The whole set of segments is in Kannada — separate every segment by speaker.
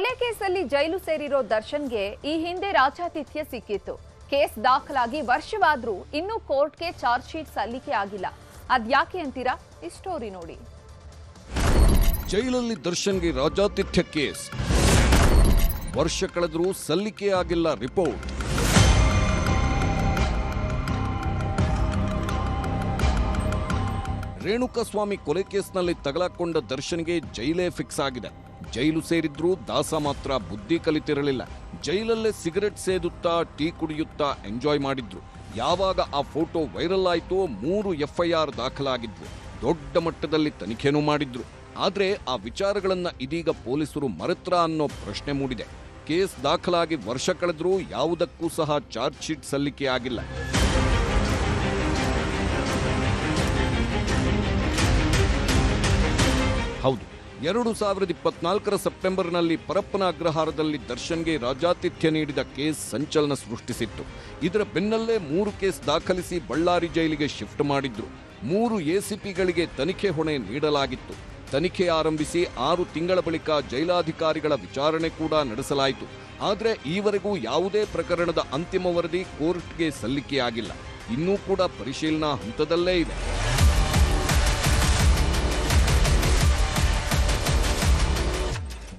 Speaker 1: ಕೊಲೆ ಕೇಸಲ್ಲಿ ಜೈಲು ಸೇರಿರೋ ದರ್ಶನ್ಗೆ ಈ ಹಿಂದೆ ರಾಜಾತಿಥ್ಯ ಸಿಕ್ಕಿತ್ತು. ಕೇಸ್ ದಾಖಲಾಗಿ ವರ್ಷವಾದ್ರೂ ಇನ್ನೂ ಕೋರ್ಟ್ಗೆ ಚಾರ್ಜ್ ಶೀಟ್ ಸಲ್ಲಿಕೆ ಆಗಿಲ್ಲ. ಅದ್ಯಾಕೆ ಅಂತೀರಾ? ಈ ಸ್ಟೋರಿ ನೋಡಿ.
Speaker 2: ಜೈಲಲ್ಲಿ ದರ್ಶನ್ಗೆ ರಾಜಾತಿಥ್ಯ ಕೇಸ್. ವರ್ಷ ಕಳೆದರೂ ಸಲ್ಲಿಕೆ ಆಗಿಲ್ಲ ರಿಪೋರ್ಟ್. ರೇಣುಕಸ್ವಾಮಿ ಕೊಲೆ ಕೇಸ್ನಲ್ಲಿ ತಗಲಾಕೊಂಡ ದರ್ಶನ್ಗೆ ಜೈಲೇ ಫಿಕ್ಸ್ ಆಗಿದೆ. ಜೈಲು ಸೇರಿದ್ರೂ ದಾಸ ಮಾತ್ರ ಬುದ್ಧಿ ಕಲಿತಿರಲಿಲ್ಲ. ಜೈಲಲ್ಲೇ ಸಿಗರೆಟ್ ಸೇದುತ್ತಾ, ಟೀ ಕುಡಿಯುತ್ತಾ, ಎಂಜಾಯ್ ಮಾಡಿದ್ರು. ಯಾವಾಗ ಆ ಫೋಟೋ ವೈರಲ್ ಆಯ್ತೋ ಮೂರು ಎಫ್ಐಆರ್ ದಾಖಲಾಗಿದ್ವು. ದೊಡ್ಡ ಮಟ್ಟದಲ್ಲಿ ತನಿಖೆನೂ ಮಾಡಿದ್ರು. ಆದರೆ ಆ ವಿಚಾರಗಳನ್ನ ಇದೀಗ ಪೊಲೀಸರು ಮರೆತ್ರ ಅನ್ನೋ ಪ್ರಶ್ನೆ ಮೂಡಿದೆ. ಕೇಸ್ ದಾಖಲಾಗಿ ವರ್ಷ ಕಳೆದರೂ ಯಾವುದಕ್ಕೂ ಸಹ ಚಾರ್ಜ್ ಶೀಟ್ ಸಲ್ಲಿಕೆ ಆಗಿಲ್ಲ. ಹೌದು. ಎರಡು ಸಾವಿರದ ಇಪ್ಪತ್ನಾಲ್ಕರ ಸೆಪ್ಟೆಂಬರ್ನಲ್ಲಿ ಪರಪ್ಪನ ಅಗ್ರಹಾರದಲ್ಲಿ ದರ್ಶನ್ಗೆ ರಾಜಾತಿಥ್ಯ ನೀಡಿದ ಕೇಸ್ ಸಂಚಲನ ಸೃಷ್ಟಿಸಿತ್ತು. ಇದರ ಬೆನ್ನಲ್ಲೇ ಮೂರು ಕೇಸ್ ದಾಖಲಿಸಿ ಬಳ್ಳಾರಿ ಜೈಲಿಗೆ ಶಿಫ್ಟ್ ಮಾಡಿದ್ರು. ಮೂರು ಎಸಿಪಿಗಳಿಗೆ ತನಿಖೆ ಹೊಣೆ ನೀಡಲಾಗಿತ್ತು. ತನಿಖೆ ಆರಂಭಿಸಿ ಆರು ತಿಂಗಳ ಬಳಿಕ ಜೈಲಾಧಿಕಾರಿಗಳ ವಿಚಾರಣೆ ಕೂಡ ನಡೆಸಲಾಯಿತು. ಆದರೆ ಈವರೆಗೂ ಯಾವುದೇ ಪ್ರಕರಣದ ಅಂತಿಮ ವರದಿ ಕೋರ್ಟ್ಗೆ ಸಲ್ಲಿಕೆಯಾಗಿಲ್ಲ. ಇನ್ನೂ ಕೂಡ ಪರಿಶೀಲನಾ ಹಂತದಲ್ಲೇ ಇದೆ.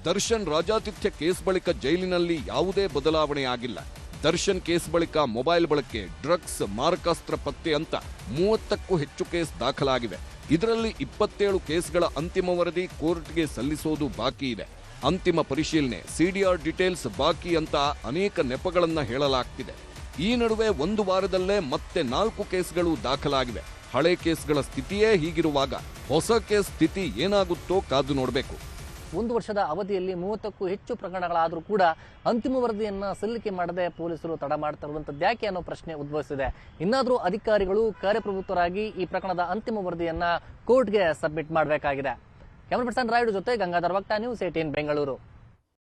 Speaker 2: ದರ್ಶನ್ ರಾಜಾತಿಥ್ಯ ಕೇಸ್ ಬಳಿಕ ಜೈಲಿನಲ್ಲಿ ಯಾವುದೇ ಬದಲಾವಣೆ ಆಗಿಲ್ಲ. ದರ್ಶನ್ ಕೇಸ್ ಬಳಿಕ ಮೊಬೈಲ್ ಬಳಕೆ, ಡ್ರಗ್ಸ್, ಮಾರಕಾಸ್ತ್ರ ಪತ್ತೆ ಅಂತ ಮೂವತ್ತಕ್ಕೂ ಹೆಚ್ಚು ಕೇಸ್ ದಾಖಲಾಗಿವೆ. ಇದರಲ್ಲಿ ಇಪ್ಪತ್ತೇಳು ಕೇಸ್ಗಳ ಅಂತಿಮ ವರದಿ ಕೋರ್ಟ್ಗೆ ಸಲ್ಲಿಸೋದು ಬಾಕಿ ಇದೆ. ಅಂತಿಮ ಪರಿಶೀಲನೆ, ಸಿಡಿಆರ್ ಡಿಟೇಲ್ಸ್ ಬಾಕಿ ಅಂತ ಅನೇಕ ನೆಪಗಳನ್ನ ಹೇಳಲಾಗ್ತಿದೆ. ಈ ನಡುವೆ ಒಂದು ವಾರದಲ್ಲೇ ಮತ್ತೆ ನಾಲ್ಕು ಕೇಸ್ಗಳು ದಾಖಲಾಗಿವೆ. ಹಳೆ ಕೇಸ್ಗಳ ಸ್ಥಿತಿಯೇ ಹೀಗಿರುವಾಗ ಹೊಸ ಕೇಸ್ ಸ್ಥಿತಿ ಏನಾಗುತ್ತೋ ಕಾದು ನೋಡಬೇಕು.
Speaker 3: ಒಂದು ವರ್ಷದ ಅವಧಿಯಲ್ಲಿ ಮೂವತ್ತಕ್ಕೂ ಹೆಚ್ಚು ಪ್ರಕರಣಗಳಾದರೂ ಕೂಡ ಅಂತಿಮ ವರದಿಯನ್ನು ಸಲ್ಲಿಕೆ ಮಾಡದೆ ಪೊಲೀಸರು ತಡ ಮಾಡ್ತಾ ಇರುವಂತದ್ದು ಯಾಕೆ ಅನ್ನೋ ಪ್ರಶ್ನೆ ಉದ್ಭವಿಸಿದೆ. ಇನ್ನಾದರೂ ಅಧಿಕಾರಿಗಳು ಕಾರ್ಯಪ್ರವೃತ್ತರಾಗಿ ಈ ಪ್ರಕರಣದ ಅಂತಿಮ ವರದಿಯನ್ನು ಕೋರ್ಟ್ಗೆ ಸಬ್ಮಿಟ್ ಮಾಡಬೇಕಾಗಿದೆ. ಕ್ಯಾಮರಾ ಪರ್ಸನ್ ರಾಯ್ಡು ಜೊತೆ ಗಂಗಾಧರ್ ವಕ್ತಾ, ನ್ಯೂಸ್ ಏಟೀನ್ ಬೆಂಗಳೂರು.